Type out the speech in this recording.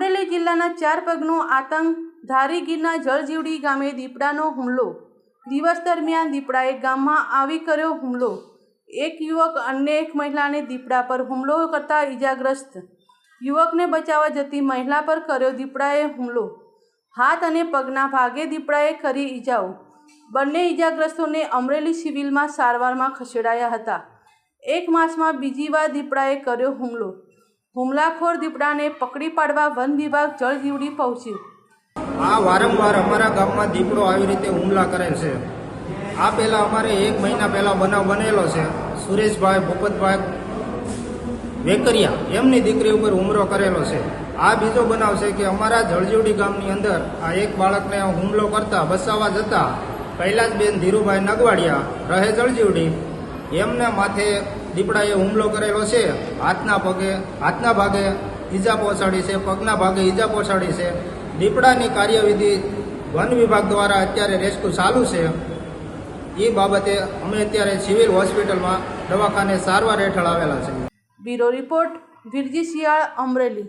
દીપડાના ચાર પગનો આતંક ધારીગીરના જળજીવડી ગામે દીપડાનો હુમલો. દિવસ દરમિયાન દીપડાએ ગામમાં આવી કર્યો હુમલો. એક યુવક અન્ય એક મહિલાને દીપડા પર હુમલો કરતા ઈજાગ્રસ્ત. યુવકને બચાવવા જતી મહિલા પર કર્યો દીપડાએ હુમલો. હાથ અને પગના ભાગે દીપડાએ કરી ઈજાઓ. બંને ઈજાગ્રસ્તોને અમરેલી સિવિલમાં સારવારમાં ખસેડાયા હતા. એક માસમાં બીજી વાર દીપડાએ કર્યો હુમલો. હુમલાખોર દીપડાને પકડી પાડવા વન વિભાગ જળજીવડી પહોંચ્યું. આ વારંવાર અમારા ગામમાં દીપડો આવી રીતે હુમલા કરે છે. આ પહેલાં અમારે એક મહિના પહેલાં બનાવ બનેલો છે. સુરેશભાઈ, ભૂપતભાઈ વેકરિયા એમની દીકરી ઉપર હુમલો કરેલો છે. આ બીજો બનાવ છે કે અમારા જળજીવડી ગામની અંદર આ એક બાળકને હુમલો કરતા બસાવવા જતા કૈલાસબેન ધીરુભાઈ નગવાડિયા રહે જળજીવડી. એમને માથે દીપડાએ હુમલો કરેલો છે. હાથના પગે, હાથના ભાગે ઈજા પહોંચાડી છે, પગના ભાગે ઈજા પહોંચાડી છે. દીપડાની કાર્યવિધિ વન વિભાગ દ્વારા અત્યારે રેસ્ક્યુ ચાલુ છે. એ બાબતે અમે અત્યારે સિવિલ હોસ્પિટલમાં દવાખાને સારવાર હેઠળ આવેલા છે બ્યુરો રિપોર્ટ, વિરજી શિયાળ, અમરેલી.